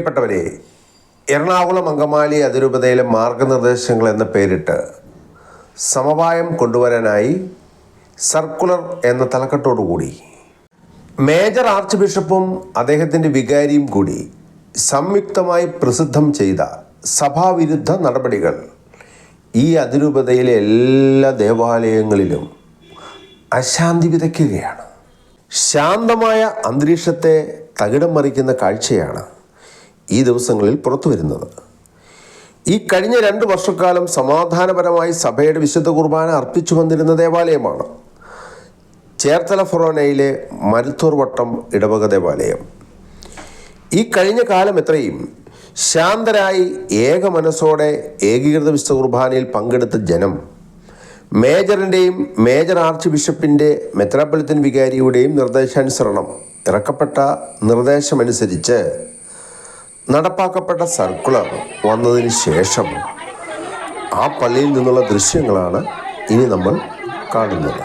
പ്രിയപ്പെട്ടവരെ എറണാകുളം അങ്കമാലി അതിരൂപതയിലെ മാർഗനിർദ്ദേശങ്ങൾ എന്ന പേരിട്ട് സമവായം കൊണ്ടുവരാനായി സർക്കുലർ എന്ന തലക്കെട്ടോടുകൂടി മേജർ ആർച്ച് ബിഷപ്പും അദ്ദേഹത്തിന്റെ വികാരിയും കൂടി സംയുക്തമായി പ്രസിദ്ധം ചെയ്ത സഭാവിരുദ്ധ നടപടികൾ ഈ അതിരൂപതയിലെ എല്ലാ ദേവാലയങ്ങളിലും അശാന്തി വിതയ്ക്കുകയാണ്. ശാന്തമായ അന്തരീക്ഷത്തെ തകിടം മറിക്കുന്ന കാഴ്ചയാണ് ഈ ദിവസങ്ങളിൽ പുറത്തു വരുന്നത്. ഈ കഴിഞ്ഞ രണ്ട് വർഷക്കാലം സമാധാനപരമായി സഭയുടെ വിശുദ്ധ കുർബാന അർപ്പിച്ചു വന്നിരുന്ന ദേവാലയമാണ്. ചേർത്തല ഫൊറോനയിലെ മരുത്തൂർ വട്ടം ഇടവക ദേവാലയം. ഈ കഴിഞ്ഞ കാലം എത്രയും ശാന്തരായി ഏക മനസ്സോടെ ഏകീകൃത വിശുദ്ധ കുർബാനയിൽ പങ്കെടുത്ത ജനം മേജറിന്റെയും മേജർ ആർച്ച് ബിഷപ്പിന്റെ മെത്രാപ്പൊലിത്തൻ വികാരിയുടെയും നിർദ്ദേശാനുസരണം ഇറക്കപ്പെട്ട നിർദ്ദേശമനുസരിച്ച് നടപ്പാക്കപ്പെട്ട സർക്കുലർ വന്നതിന് ശേഷം ആ പള്ളിയിൽ നിന്നുള്ള ദൃശ്യങ്ങളാണ് ഇനി നമ്മൾ കാണുന്നത്.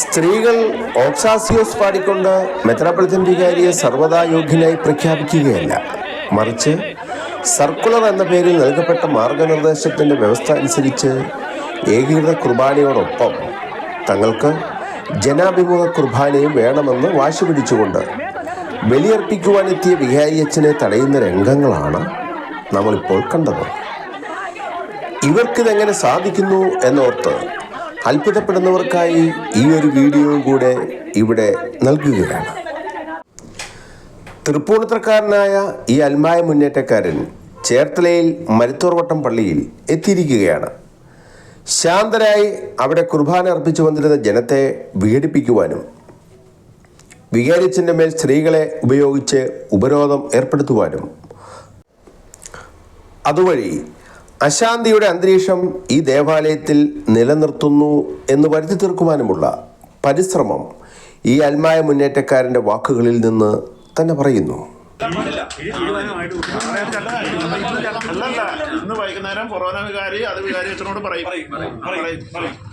സ്ത്രീകൾ ഓക്സാസിയോസ് പാടിക്കൊണ്ട് മെത്രാപ്പൊലിത്തൻ വികാരിയെ സർവദാ യോഗ്യനായി പ്രഖ്യാപിക്കുകയല്ല. മറിച്ച് സർക്കുലർ എന്ന പേരിൽ നൽകപ്പെട്ട മാർഗനിർദ്ദേശത്തിന്റെ വ്യവസ്ഥ അനുസരിച്ച് ഏകീകൃത കുർബാനയോടൊപ്പം തങ്ങൾക്ക് ജനാഭിമുഖ കുർബാനയും വേണമെന്ന് വാശി പിടിച്ചുകൊണ്ട് ബലിയർപ്പിക്കുവാനെത്തിയ വികാരിയച്ഛനെ തടയുന്ന രംഗങ്ങളാണ് നമ്മളിപ്പോൾ കണ്ടത്. ഇവർക്കിതെങ്ങനെ സാധിക്കുന്നു എന്നോർത്ത് അത്ഭുതപ്പെടുന്നവർക്കായി ഈ ഒരു വീഡിയോ കൂടെ ഇവിടെ നൽകുകയാണ്. തൃപ്പൂണിത്തറക്കാരനായ ഈ അൽമായ മുന്നേറ്റക്കാരൻ ചേർത്തലയിൽ മരുത്തോർവട്ടം പള്ളിയിൽ എത്തിയിരിക്കുകയാണ്. ശാന്തരായി അവിടെ കുർബാന അർപ്പിച്ചു വന്നിരുന്ന ജനത്തെ വിഘടിപ്പിക്കുവാനും വികാരിച്ചന്റെ മേൽ സ്ത്രീകളെ ഉപയോഗിച്ച് ഉപരോധം ഏർപ്പെടുത്തുവാനും. അതുവഴി അശാന്തിയുടെ അന്തരീക്ഷം ഈ ദേവാലയത്തിൽ നിലനിർത്തുന്നു എന്ന് വരുത്തി തീർക്കുവാനുമുള്ള പരിശ്രമം ഈ അൽമായ മുന്നേറ്റക്കാരന്റെ വാക്കുകളിൽ നിന്ന് തന്നെ പറയുന്നു. ഇന്ന് വൈകുന്നേരം കൊറോണ വികാരി അത് വികാരി അച്ഛനോട് പറയും.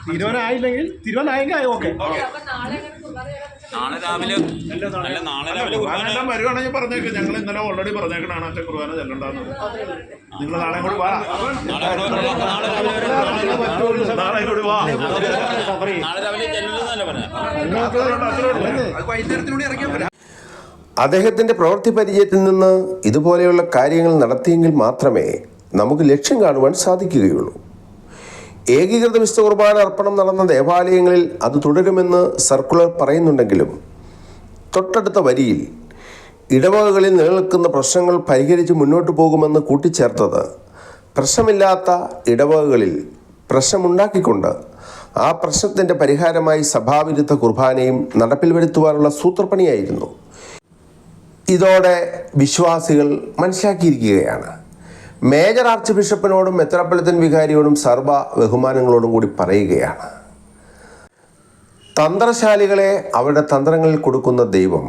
തീരുമാനമായില്ലെങ്കിൽ തീരുമാനമായെങ്കിൽ ഓക്കെ. നാളെ രാവിലെ അല്ല നാളെ രാവിലെ കുർബാന വരുവാണെങ്കിൽ പറഞ്ഞേക്ക്. ഞങ്ങൾ ഇന്നലെ ഓൾറെഡി പറഞ്ഞേക്കണാണ് അച്ഛൻ കുർബാന ചെല്ലണ്ടെന്ന്. നിങ്ങൾ നാളെ കൂടി വാ. നാളെ നാളെ രാവിലെ നാളെ കൂടി വാ. നാളെ രാവിലെ ചെല്ലുന്നല്ല പറഞ്ഞ അച്ഛനോട് അച്ഛനോട് അദ്ദേഹത്തിന്റെ പ്രവൃത്തി പരിചയത്തിൽ നിന്ന് ഇതുപോലെയുള്ള കാര്യങ്ങൾ നടത്തിയെങ്കിൽ മാത്രമേ നമുക്ക് ലക്ഷ്യം കാണുവാൻ സാധിക്കുകയുള്ളൂ. ഏകീകൃത വിശുദ്ധ കുർബാന അർപ്പണം നടന്ന ദേവാലയങ്ങളിൽ അത് തുടരുമെന്ന് സർക്കുലർ പറയുന്നുണ്ടെങ്കിലും തൊട്ടടുത്ത വരിയിൽ ഇടവകകളിൽ നിലനിൽക്കുന്ന പ്രശ്നങ്ങൾ പരിഹരിച്ച് മുന്നോട്ട് പോകുമെന്ന് കൂട്ടിച്ചേർത്തത് പ്രശ്നമില്ലാത്ത ഇടവകകളിൽ പ്രശ്നമുണ്ടാക്കിക്കൊണ്ട് ആ പ്രശ്നത്തിന്റെ പരിഹാരമായി സഭാവിരുദ്ധ കുർബാനയും നടപ്പിൽ വരുത്തുവാനുള്ള സൂത്രപ്പണിയായിരുന്നു. ഇതോടെ വിശ്വാസികൾ മനസ്സിലാക്കിയിരിക്കുകയാണ്. മേജർ ആർച്ച് ബിഷപ്പിനോടും മെത്രാപ്പള്ളത്തിൻ വികാരിയോടും സർവ ബഹുമാനങ്ങളോടും കൂടി പറയുകയാണ്. തന്ത്രശാലികളെ അവരുടെ തന്ത്രങ്ങളിൽ കൊടുക്കുന്ന ദൈവം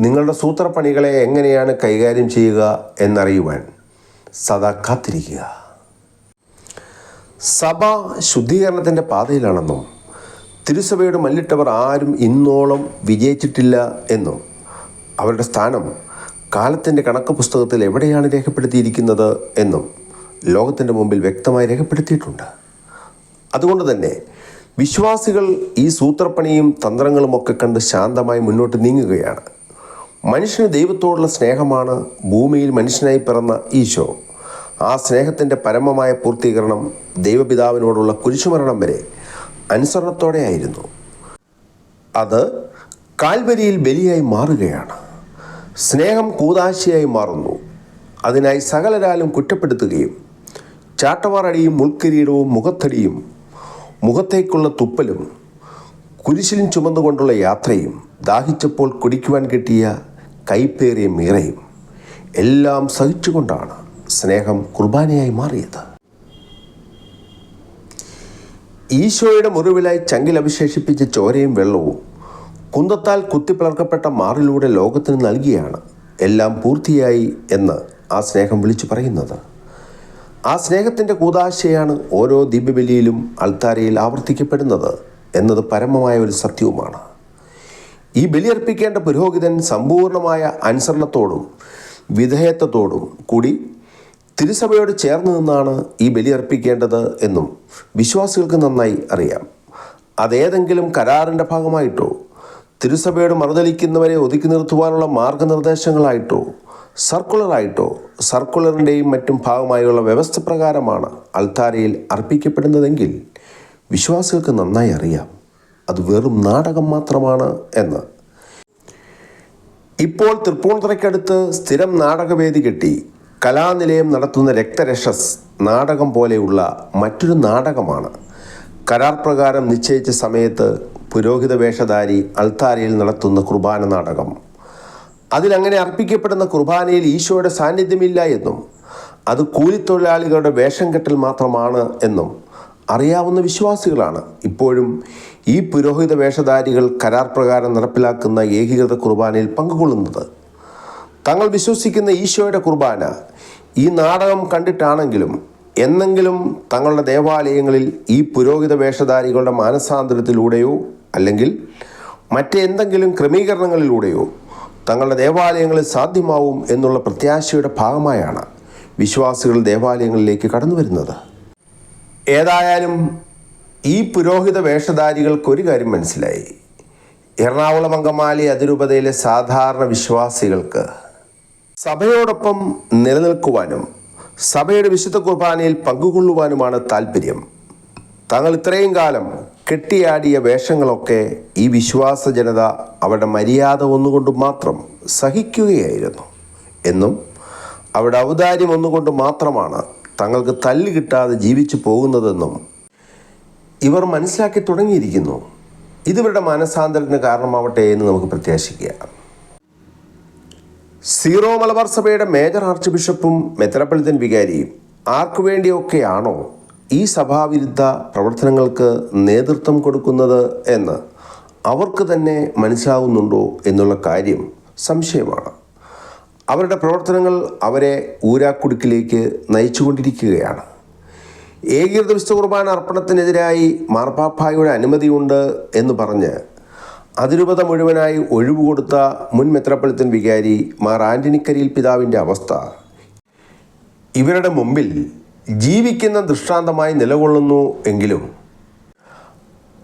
നിങ്ങളുടെ സൂത്രപ്പണികളെ എങ്ങനെയാണ് കൈകാര്യം ചെയ്യുക എന്നറിയുവാൻ സദാ കാത്തിരിക്കുക. സഭ ശുദ്ധീകരണത്തിന്റെ പാതയിലാണെന്നും തിരുസഭയുടെ മല്ലിട്ടവർ ആരും ഇന്നോളം വിജയിച്ചിട്ടില്ല എന്നും അവരുടെ സ്ഥാനം കാലത്തിന്റെ കണക്ക് പുസ്തകത്തിൽ എവിടെയാണ് രേഖപ്പെടുത്തിയിരിക്കുന്നത് എന്നും ലോകത്തിന്റെ മുമ്പിൽ വ്യക്തമായി രേഖപ്പെടുത്തിയിട്ടുണ്ട്. അതുകൊണ്ട് തന്നെ വിശ്വാസികൾ ഈ സൂത്രപ്പണിയും തന്ത്രങ്ങളുമൊക്കെ കണ്ട് ശാന്തമായി മുന്നോട്ട് നീങ്ങുകയാണ്. മനുഷ്യന് ദൈവത്തോടുള്ള സ്നേഹമാണ് ഭൂമിയിൽ മനുഷ്യനായി പിറന്ന ഈശോ. ആ സ്നേഹത്തിന്റെ പരമമായ പൂർത്തീകരണം ദൈവപിതാവിനോടുള്ള കുരിശുമരണം വരെ അനുസരണത്തോടെയായിരുന്നു. അത് കാൽവരിയിൽ ബലിയായി മാറുകയാണ്. സ്നേഹം കൂതാശയായി മാറുന്നു. അതിനായി സകലരാലും കുറ്റപ്പെടുത്തുകയും ചാട്ടവാറടിയും മുൾക്കിരീടവും മുഖത്തടിയും മുഖത്തേക്കുള്ള തുപ്പലും കുരിശിലും ചുമന്നുകൊണ്ടുള്ള യാത്രയും ദാഹിച്ചപ്പോൾ കുടിക്കുവാൻ കിട്ടിയ കൈപ്പേറിയ മീറയും എല്ലാം സഹിച്ചുകൊണ്ടാണ് സ്നേഹം കുർബാനയായി മാറിയത്. ഈശോയുടെ മുറിവിലായി ചങ്കിൽ അവശേഷിപ്പിച്ച ചോരയും വെള്ളവും കുന്തത്താൽ കുത്തിപ്പിളർക്കപ്പെട്ട മാറിലൂടെ ലോകത്തിന് നൽകിയാണ് എല്ലാം പൂർത്തിയായി എന്ന് ആ സ്നേഹം വിളിച്ചു പറയുന്നത്. ആ സ്നേഹത്തിന്റെ കൂതാശയാണ് ഓരോ ദിവ്യബലിയിലും അൾത്താരയിൽ ആവർത്തിക്കപ്പെടുന്നത് എന്നത് പരമമായ ഒരു സത്യവുമാണ്. ഈ ബലിയർപ്പിക്കേണ്ട പുരോഹിതൻ സമ്പൂർണമായ അനുസരണത്തോടും വിധേയത്വത്തോടും കൂടി തിരുസഭയോട് ചേർന്ന് നിന്നാണ് ഈ ബലിയർപ്പിക്കേണ്ടത് എന്നും വിശ്വാസികൾക്ക് നന്നായി അറിയാം. അതേതെങ്കിലും കരാറിന്റെ ഭാഗമായിട്ടോ തിരുസഭയോട് മറുതലിക്കുന്നവരെ ഒതുക്കി നിർത്തുവാനുള്ള മാർഗനിർദ്ദേശങ്ങളായിട്ടോ സർക്കുലറായിട്ടോ സർക്കുലറിന്റെയും മറ്റും ഭാഗമായുള്ള വ്യവസ്ഥ പ്രകാരമാണ് അൾത്താരയിൽ അർപ്പിക്കപ്പെടുന്നതെങ്കിൽ വിശ്വാസികൾക്ക് നന്നായി അറിയാം. അത് വെറും നാടകം മാത്രമാണ് എന്ന്. ഇപ്പോൾ തൃപ്പൂണിത്തുറയ്ക്കടുത്ത് സ്ഥിരം നാടകവേദി കെട്ടി കലാനിലയം നടത്തുന്ന രക്തരക്ഷസ് നാടകം പോലെയുള്ള മറ്റൊരു നാടകമാണ്. കരാർ പ്രകാരം നിശ്ചയിച്ച സമയത്ത് പുരോഹിത വേഷധാരി അൾത്താരയിൽ നടത്തുന്ന കുർബാന നാടകം. അതിലങ്ങനെ അർപ്പിക്കപ്പെടുന്ന കുർബാനയിൽ ഈശോയുടെ സാന്നിധ്യമില്ല എന്നും അത് കൂലിത്തൊഴിലാളികളുടെ വേഷം കെട്ടൽ മാത്രമാണ് എന്നും അറിയാവുന്ന വിശ്വാസികളാണ്. ഇപ്പോഴും ഈ പുരോഹിത വേഷധാരികൾ കരാർ പ്രകാരം നടപ്പിലാക്കുന്ന ഏകീകൃത കുർബാനയിൽ പങ്കുകൊള്ളുന്നത്. തങ്ങൾ വിശ്വസിക്കുന്ന ഈശോയുടെ കുർബാന ഈ നാടകം കണ്ടിട്ടാണെങ്കിലും എന്നെങ്കിലും തങ്ങളുടെ ദേവാലയങ്ങളിൽ ഈ പുരോഹിത വേഷധാരികളുടെ മാനസാന്തരത്തിലൂടെയോ അല്ലെങ്കിൽ മറ്റെന്തെങ്കിലും ക്രമീകരണങ്ങളിലൂടെയോ തങ്ങളുടെ ദേവാലയങ്ങളിൽ സാധ്യമാവും എന്നുള്ള പ്രത്യാശയുടെ ഭാഗമായാണ് വിശ്വാസികൾ ദേവാലയങ്ങളിലേക്ക് കടന്നു വരുന്നത്. ഏതായാലും ഈ പുരോഹിത വേഷധാരികൾക്ക് ഒരു കാര്യം മനസ്സിലായി. എറണാകുളം അങ്കമാലി അതിരൂപതയിലെ സാധാരണ വിശ്വാസികൾക്ക് സഭയോടൊപ്പം നിലനിൽക്കുവാനും സഭയുടെ വിശുദ്ധ കുർബാനയിൽ പങ്കുകൊള്ളുവാനുമാണ് താല്പര്യം തങ്ങൾ ഇത്രയും കാലം കെട്ടിയാടിയ വേഷങ്ങളൊക്കെ ഈ വിശ്വാസ ജനത അവരുടെ മര്യാദ ഒന്നുകൊണ്ട് മാത്രം സഹിക്കുകയായിരുന്നു. എന്നും അവരുടെ ഔദാര്യം ഒന്നുകൊണ്ട് മാത്രമാണ് തങ്ങൾക്ക് തല്ല് കിട്ടാതെ ജീവിച്ചു പോകുന്നതെന്നും ഇവർ മനസ്സിലാക്കി തുടങ്ങിയിരിക്കുന്നു. ഇതിവരുടെ മാനസാന്തരത്തിന് കാരണമാവട്ടെ എന്ന് നമുക്ക് പ്രത്യാശിക്കുക. സീറോ മലബാർ സഭയുടെ മേജർ ആർച്ച് ബിഷപ്പും മെത്രപ്പളിത്തൻ വികാരിയും ആർക്കു വേണ്ടിയൊക്കെയാണോ ഈ സഭാവിരുദ്ധ പ്രവർത്തനങ്ങൾക്ക് നേതൃത്വം കൊടുക്കുന്നത് എന്ന് അവർക്ക് തന്നെ മനസ്സിലാവുന്നുണ്ടോ എന്നുള്ള കാര്യം സംശയമാണ്. അവരുടെ പ്രവർത്തനങ്ങൾ അവരെ ഊരാക്കുടുക്കിലേക്ക് നയിച്ചുകൊണ്ടിരിക്കുകയാണ്. ഏകീകൃത വിശുദ്ധ കുർബാന അർപ്പണത്തിനെതിരായി മാർപ്പാപ്പായുടെ അനുമതിയുണ്ട് എന്ന് പറഞ്ഞ് അതിരൂപത മുഴുവനായി ഒഴിവ് കൊടുത്ത മുൻ മെത്രപ്പളിത്തൻ വികാരി മാർ ആന്റണിക്കരിയിൽ പിതാവിന്റെ അവസ്ഥ ഇവരുടെ മുമ്പിൽ ജീവിക്കുന്ന ദൃഷ്ടാന്തമായി നിലകൊള്ളുന്നു എങ്കിലും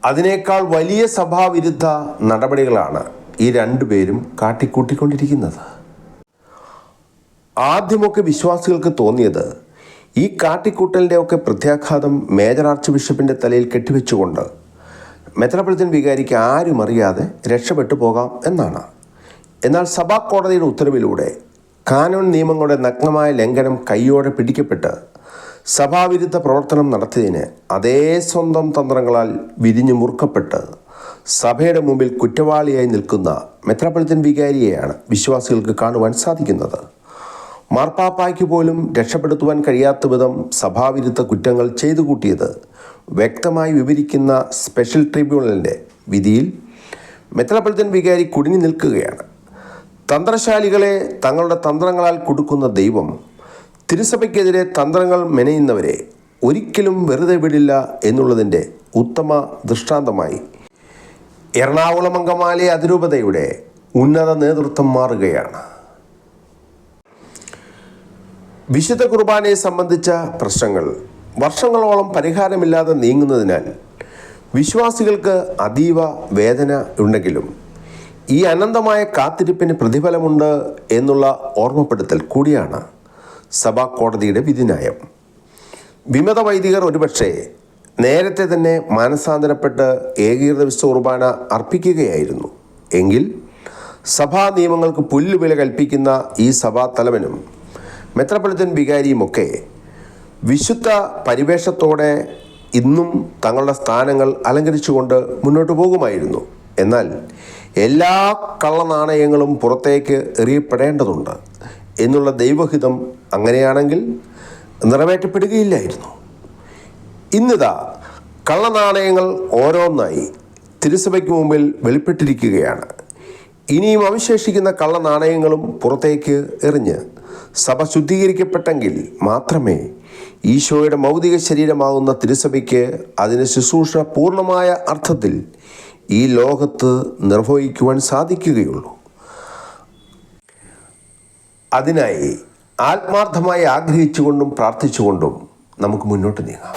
അതിനേക്കാൾ വലിയ സഭാവിരുദ്ധ നടപടികളാണ് ഈ രണ്ടുപേരും കാട്ടിക്കൂട്ടിക്കൊണ്ടിരിക്കുന്നത്. ആദ്യമൊക്കെ വിശ്വാസികൾക്ക് തോന്നിയത് ഈ കാട്ടിക്കൂട്ടലിന്റെ ഒക്കെ പ്രത്യാഘാതം മേജർ ആർച്ച് ബിഷപ്പിന്റെ തലയിൽ കെട്ടിവെച്ചുകൊണ്ട് മെത്രാപ്പൊളിത്തൻ വികാരിക്ക് ആരും അറിയാതെ രക്ഷപ്പെട്ടു പോകാം എന്നാണ്. എന്നാൽ സഭാ കോടതിയുടെ ഉത്തരവിലൂടെ കാനോൺ നിയമങ്ങളുടെ നഗ്നമായ ലംഘനം കൈയോടെ പിടിക്കപ്പെട്ട് സഭാവിരുദ്ധ പ്രവർത്തനം നടത്തിയതിന് അതേ സ്വന്തം തന്ത്രങ്ങളാൽ വിരിഞ്ഞു മുറുക്കപ്പെട്ട് സഭയുടെ മുമ്പിൽ കുറ്റവാളിയായി നിൽക്കുന്ന മെത്രാപ്പൊളിത്തൻ വികാരിയെയാണ് വിശ്വാസികൾക്ക് കാണുവാൻ സാധിക്കുന്നത്. മാർപ്പാപ്പായ്ക്ക് പോലും രക്ഷപ്പെടുത്തുവാൻ കഴിയാത്ത വിധം സഭാവിരുദ്ധ കുറ്റങ്ങൾ ചെയ്തു കൂട്ടിയത് വ്യക്തമായി വിവരിക്കുന്ന സ്പെഷ്യൽ ട്രിബ്യൂണലിന്റെ വിധിയിൽ മെത്രാപ്പൊളിത്തൻ വികാരി കുടുങ്ങി നിൽക്കുകയാണ്. തന്ത്രശാലികളെ തങ്ങളുടെ തന്ത്രങ്ങളാൽ കൊടുക്കുന്ന ദൈവം തിരുസഭയ്ക്കെതിരെ തന്ത്രങ്ങൾ മെനയുന്നവരെ ഒരിക്കലും വെറുതെ വിടില്ല എന്നുള്ളതിന്റെ ഉത്തമ ദൃഷ്ടാന്തമായി. എറണാകുളം അങ്കമാലി അതിരൂപതയുടെ ഉന്നത നേതൃത്വം മാറുകയാണ്. വിശുദ്ധ കുർബാനയെ സംബന്ധിച്ച പ്രശ്നങ്ങൾ വർഷങ്ങളോളം പരിഹാരമില്ലാതെ നീങ്ങുന്നതിനാൽ വിശ്വാസികൾക്ക് അതീവ വേദന ഉണ്ടെങ്കിലും ഈ അനന്തമായ കാത്തിരിപ്പിന് പ്രതിഫലമുണ്ട് എന്നുള്ള ഓർമ്മപ്പെടുത്തൽ കൂടിയാണ്. സഭാ കോടതിയുടെ വിധിന്യായം. വിമത വൈദികർ ഒരുപക്ഷെ നേരത്തെ തന്നെ മാനസാന്തരപ്പെട്ട് ഏകീകൃത വിശ്വ കുർബാന അർപ്പിക്കുകയായിരുന്നു. എങ്കിൽ സഭാ നിയമങ്ങൾക്ക് പുല്ലുവില കൽപ്പിക്കുന്ന ഈ സഭാ തലവനും മെത്രപ്പൊളിത്തൻ വികാരിയുമൊക്കെ വിശുദ്ധ പരിവേഷത്തോടെ ഇന്നും തങ്ങളുടെ സ്ഥാനങ്ങൾ അലങ്കരിച്ചുകൊണ്ട് മുന്നോട്ട് പോകുമായിരുന്നു. എന്നാൽ എല്ലാ കള്ളനാണയങ്ങളും പുറത്തേക്ക് എറിയപ്പെടേണ്ടതുണ്ട്. എന്നുള്ള ദൈവഹിതം അങ്ങനെയാണെങ്കിൽ നിറവേറ്റപ്പെടുകയില്ലായിരുന്നു. ഇന്നിതാ കള്ളനാണയങ്ങൾ ഓരോന്നായി തിരുസഭയ്ക്ക് മുമ്പിൽ വെളിപ്പെട്ടിരിക്കുകയാണ്. ഇനിയും അവശേഷിക്കുന്ന കള്ളനാണയങ്ങളും പുറത്തേക്ക് എറിഞ്ഞ് സഭ ശുദ്ധീകരിക്കപ്പെട്ടെങ്കിൽ മാത്രമേ ഈശോയുടെ മൗതിക ശരീരമാകുന്ന തിരുസഭയ്ക്ക് അതിന് ശുശ്രൂഷ പൂർണമായ അർത്ഥത്തിൽ ഈ ലോകത്ത് നിർവഹിക്കുവാൻ സാധിക്കുകയുള്ളൂ. അതിനായി ആത്മാർത്ഥമായി ആഗ്രഹിച്ചുകൊണ്ടും പ്രാർത്ഥിച്ചുകൊണ്ടും നമുക്ക് മുന്നോട്ട് നീങ്ങാം.